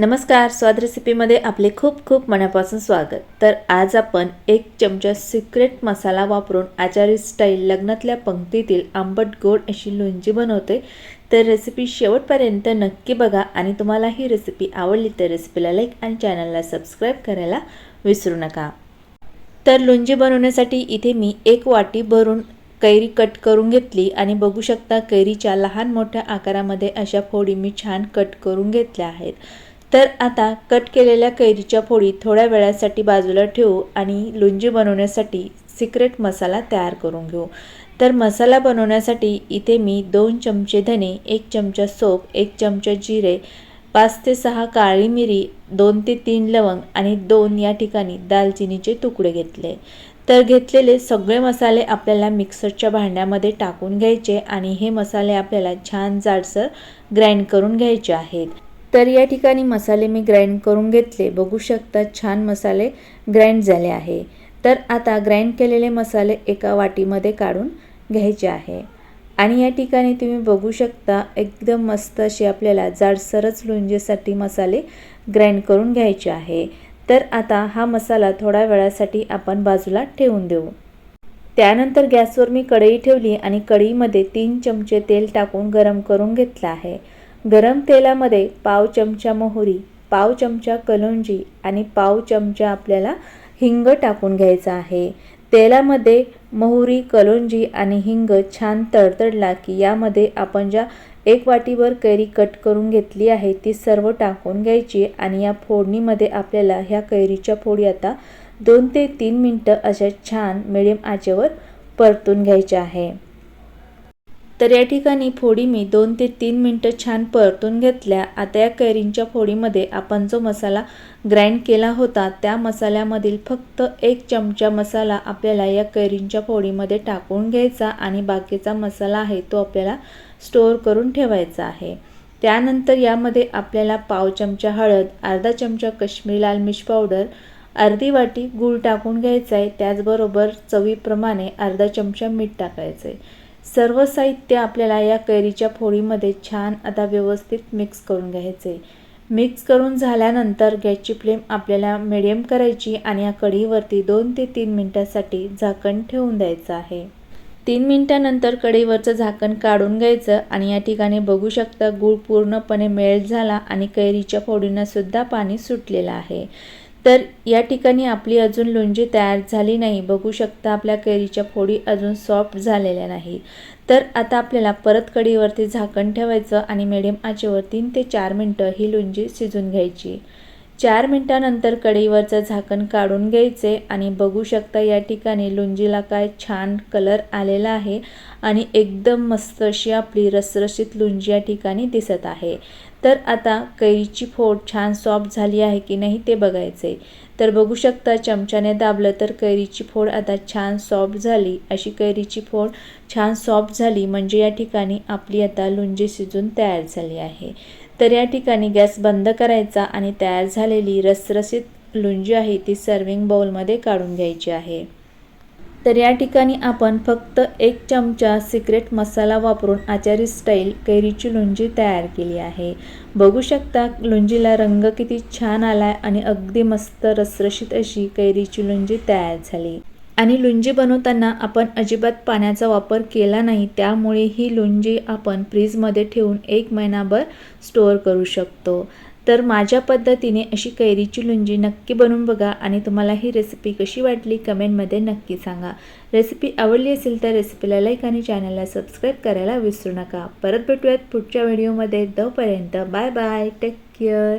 नमस्कार स्वाद रेसिपीमध्ये आपले खूप खूप मनापासून स्वागत. तर आज आपण एक चमचा सिक्रेट मसाला वापरून आचारी स्टाईल लग्नातल्या पंक्तीतील आंबट गोड अशी लोणची बनवते. तर रेसिपी शेवटपर्यंत नक्की बघा आणि तुम्हाला ही रेसिपी आवडली तर रेसिपीला लाईक आणि चॅनलला सबस्क्राईब करायला विसरू नका. तर लोणची बनवण्यासाठी इथे मी एक वाटी भरून कैरी कट करून घेतली आणि बघू शकता कैरीच्या लहान मोठ्या आकारामध्ये अशा फोडी मी छान कट करून घेतल्या आहेत. तर आता कट केलेल्या कैरीच्या फोडी थोड्या वेळासाठी बाजूला ठेवू आणि लोणजी बनवण्यासाठी सिक्रेट मसाला तयार करून घेऊ. तर मसाला बनवण्यासाठी इथे मी दोन चमचे धने एक चमचा सोप एक चमचा जिरे पाच ते सहा काळी मिरी दोन ते तीन लवंग आणि दोन या ठिकाणी दालचिनीचे तुकडे घेतले. तर घेतलेले सगळे मसाले आपल्याला मिक्सरच्या भांड्यामध्ये टाकून घ्यायचे आणि हे मसाले आपल्याला छान जाडसर ग्राइंड करून घ्यायचे आहेत. तर या ठिकाणी मसाले मी ग्राइंड करून घेतले. बघू शकता छान मसाले ग्राइंड झाले आहे. तर आता ग्राइंड केलेले मसाले एका वाटीमध्ये काढून घ्यायचे आहे. आणि या ठिकाणी तुम्ही बघू शकता एकदम मस्त असे आपल्याला जाडसरच लोणजेसाठी मसाले ग्राइंड करून घ्यायचे आहे. तर आता हा मसाला थोड्या वेळासाठी आपण बाजूला ठेवून देऊ. त्यानंतर गॅसवर मी कढई ठेवली आणि कढईमध्ये तीन चमचे तेल टाकून गरम करून घेतलं आहे. गरम तेलामध्ये पाव चमचा मोहरी पाव चमचा कलोंजी आणि पाव चमचा आपल्याला हिंग टाकून घ्यायचा आहे. तेलामध्ये मोहरी कलोंजी आणि हिंग छान तडतडला की यामध्ये आपण ज्या एक वाटीवर कैरी कट करून घेतली आहे ती सर्व टाकून घ्यायची आणि या फोडणीमध्ये आपल्याला ह्या कैरीच्या फोडी आता दोन ते तीन मिनटं अशा छान मिडियम आचेवर परतून घ्यायच्या आहे. तर या ठिकाणी फोडी मी दोन ते तीन मिनटं छान परतून घेतल्या. आता या कैरींच्या फोडीमध्ये आपण जो मसाला ग्राइंड केला होता त्या मसाल्यामधील फक्त एक चमचा मसाला आपल्याला या कैरींच्या फोडीमध्ये टाकून घ्यायचा आणि बाकीचा मसाला आहे तो आपल्याला स्टोअर करून ठेवायचा आहे. त्यानंतर यामध्ये आपल्याला पाव चमचा हळद अर्धा चमचा कश्मीरी लाल मिर्च पावडर अर्धी वाटी गूळ टाकून घ्यायचा आहे. त्याचबरोबर चवीप्रमाणे अर्धा चमचा मीठ टाकायचं आहे. सर्व साहित्य आपल्याला या कैरीच्या फोडीमध्ये छान आता व्यवस्थित मिक्स करून घ्यायचे. मिक्स करून झाल्यानंतर गॅसची फ्लेम आपल्याला मिडियम करायची आणि या कढईवरती दोन ते तीन मिनटासाठी झाकण ठेवून द्यायचं आहे. तीन मिनटानंतर कढईवरचं झाकण काढून घ्यायचं आणि या ठिकाणी बघू शकता गूळ पूर्णपणे मेल्ट झाला आणि कैरीच्या फोडींनासुद्धा पाणी सुटलेलं आहे. तर या ठिकाणी आपली अजून लोणजी तयार झाली नाही. बघू शकता आपल्या कैरीच्या फोडी अजून सॉफ्ट झालेल्या नाही. तर आता आपल्याला परत कडीवरती झाकण ठेवायचं आणि मिडियम आचेवर तीन ते चार मिनटं ही लोणजी शिजून घ्यायची. चार मिनटानंतर कढईवरचं झाकण काढून घ्यायचे आणि बघू शकता या ठिकाणी लुंजीला काय छान कलर आलेला आहे आणि एकदम मस्त अशी आपली रसरशीत लुंजी या ठिकाणी दिसत आहे. तर आता कैरीची फोड छान सॉफ्ट झाली आहे की नाही ते बघायचे तर बघू शकता चमच्याने दाबलं तर कैरीची फोड आता छान सॉफ्ट झाली. अशी कैरीची फोड छान सॉफ्ट झाली म्हणजे या ठिकाणी आपली आता लुंजी शिजून तयार झाली आहे. तर या ठिकाणी गॅस बंद करायचा आणि तयार झालेली रसरसीत लुंजी आहे ती सर्विंग बाउलमध्ये काढून घ्यायची आहे. तर या ठिकाणी आपण फक्त एक चमचा सिक्रेट मसाला वापरून आचारी स्टाईल कैरीची लोंजी तयार केली आहे. बघू शकता लोंजीला रंग किती छान आलाय आणि अगदी मस्त रसरशीत अशी कैरीची लोंजी तयार झाली. आणि लुंजी बनवताना आपण अजिबात पाण्याचा वापर केला नाही त्यामुळे ही लुंजी आपण फ्रीजमध्ये ठेवून एक महिनाभर स्टोअर करू शकतो. तर माझ्या पद्धतीने अशी कैरीची लुंजी नक्की बनवून बघा आणि तुम्हाला ही रेसिपी कशी वाटली कमेंटमध्ये नक्की सांगा. रेसिपी आवडली असेल तर रेसिपीला लाईक आणि चॅनलला सबस्क्राईब करायला विसरू नका. परत भेटूयात पुढच्या व्हिडिओमध्ये तोपर्यंत बाय बाय टेक केअर